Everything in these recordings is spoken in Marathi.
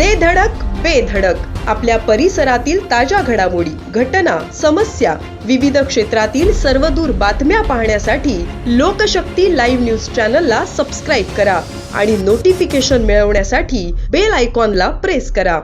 दे धडक बेधडक आपल्या परिसरातील ताज्या घडामोडी घटना समस्या विविध क्षेत्रातील सर्वदूर बातम्या पाहण्यासाठी लोकशक्ती लाईव्ह न्यूज चॅनलला सबस्क्राईब करा आणि नोटिफिकेशन मिळवण्यासाठी बेल आयकॉनला प्रेस करा.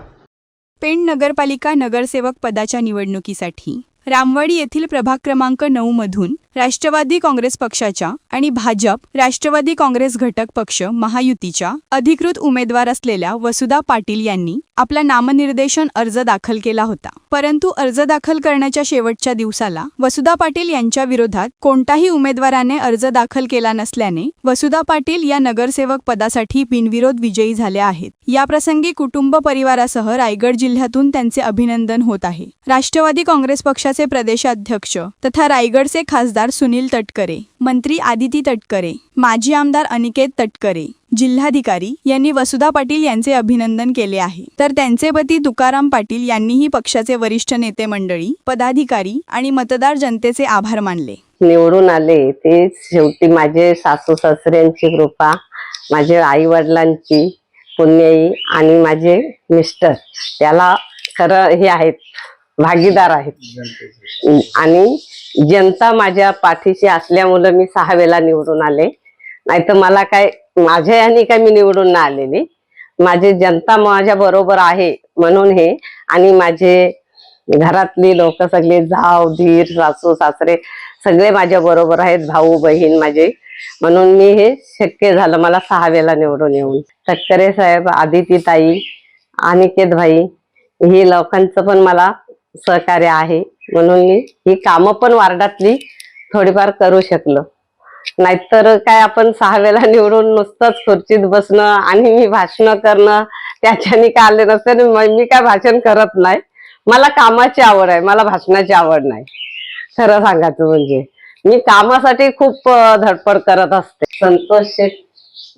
पेण नगरपालिका नगरसेवक पदाच्या निवडणुकीसाठी रामवाडी येथील प्रभाग क्रमांक नऊ मधून राष्ट्रवादी काँग्रेस पक्षाच्या आणि भाजप राष्ट्रवादी काँग्रेस घटक पक्ष महायुतीच्या अधिकृत उमेदवार असलेल्या वसुधा पाटील यांनी आपला नामनिर्देशन अर्ज दाखल केला होता. परंतु अर्ज दाखल करण्याच्या शेवटच्या दिवसाला वसुधा पाटील यांच्या विरोधात कोणताही उमेदवाराने अर्ज दाखल केला नसल्याने वसुधा पाटील या नगरसेवक पदासाठी बिनविरोध विजयी झाल्या आहेत. याप्रसंगी कुटुंब परिवारासह रायगड जिल्ह्यातून त्यांचे अभिनंदन होत आहे. राष्ट्रवादी काँग्रेस पक्षाचे प्रदेशाध्यक्ष तथा रायगडचे खासदार सुनील तटकरे मंत्री आदिती तटकरे माजी आमदार अनिकेत तटकरे जिल्हाधिकारी यांनी वसुधा पाटील यांचे अभिनंदन केले आहे. तर त्यांचे पती तुकाराम पाटील यांनीही पक्षाचे वरिष्ठ नेते मंडळी पदाधिकारी आणि मतदार जनतेचे आभार मानले. निवडून आले ते शेवटी माझे सासू सासऱ्यांची कृपा माझे आई वडिलांची पुण्याई आणि माझे मिस्टर त्याला खरं हे आहेत. भागीदार आहेत. आणि जनता माझ्या पाठीशी असल्यामुळं मी सहा वेळा निवडून आले. नाही तर मला काय माझ्या याने काय मी निवडून नाही आलेली. माझी जनता माझ्या बरोबर आहे म्हणून हे. आणि माझे घरातली लोक सगळे जाव धीर सासू सासरे सगळे माझ्या बरोबर आहेत. भाऊ बहीण माझे. म्हणून मी हे शक्य झालं मला सहा वेळा निवडून येऊन. तटकरे साहेब आदिती ताई अनिकेत भाई हे लोकांचं पण मला सहकार्य आहे. म्हणून मी ही कामं पण वार्डातली थोडीफार करू शकलो. नाहीतर काय आपण सहा वेळा निवडून नुसतंच खुर्चीत बसणं आणि मी भाषण करणं त्याच्याने काय आले नसते आणि मी काय भाषण करत नाही. मला कामाची आवड आहे मला भाषणाची आवड नाही. खरं सांगायचं म्हणजे. मी कामासाठी खूप धडपड करत असते. संतोष शेठ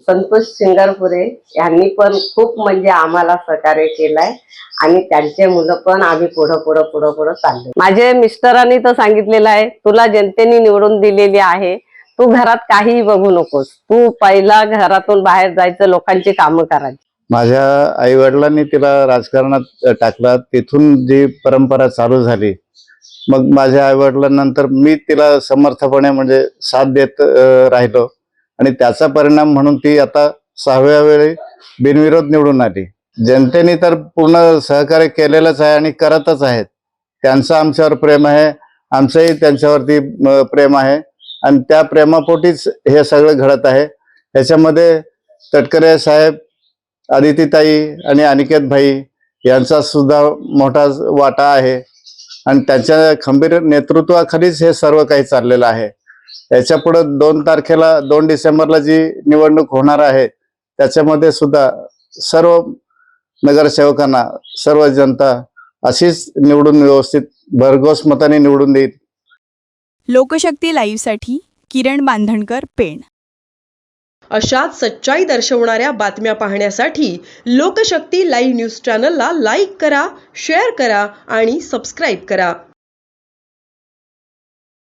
संतोष सिंगरपुरे यांनी पण खूप म्हणजे आम्हाला सहकार्य केलंय आणि त्यांचे मुलं पण आम्ही पुढं पुढं पुढं पुढं चाललो माझे मिस्टरांनी तर सांगितलेलं आहे तुला जनतेने निवडून दिलेली आहे तू घरात काहीही बघू नकोस. तू पहिला घरातून बाहेर जायचं लोकांची कामं करायची. माझ्या आई वडिलांनी तिला राजकारणात टाकलं. तिथून जी परंपरा चालू झाली मग माझ्या आई वडिलांनंतर मी तिला समर्थपणे म्हणजे साथ देत राहिलो. आणि त्याचा परिणाम म्हणून ती आता सहाव्या वेळी बिनविरोध निवडून आली. जनतेने तर पूर्ण सहकार्य केलेलंच आहे आणि करतच आहेत. त्यांचं आमच्यावर प्रेम आहे आमचंही त्यांच्यावरती प्रेम आहे. आणि त्या प्रेमापोटीच हे सगळं घडत आहे. याच्यामध्ये तटकरे साहेब आदितीताई आणि अनिकेत भाई यांचा सुद्धा मोठा वाटा आहे. आणि त्यांच्या खंबीर नेतृत्वाखालीच हे सर्व काही चाललेलं आहे. याच्यापुढे दोन तारखेला दोन डिसेंबरला जी निवडणूक होणार आहे त्याच्यामध्ये सुद्धा सर्व नगरसेवकांना सर्व जनता अशीच निवडून व्यवस्थित भरघोस मताने निवडून देईल. लोकशक्ती लाईव्हसाठी किरण बांधणकर पेण. अशाच सच्चाई दर्शवणाऱ्या बातम्या पाहण्यासाठी लोकशक्ती लाईव्ह न्यूज चॅनलला लाईक करा शेअर करा आणि सबस्क्राईब करा.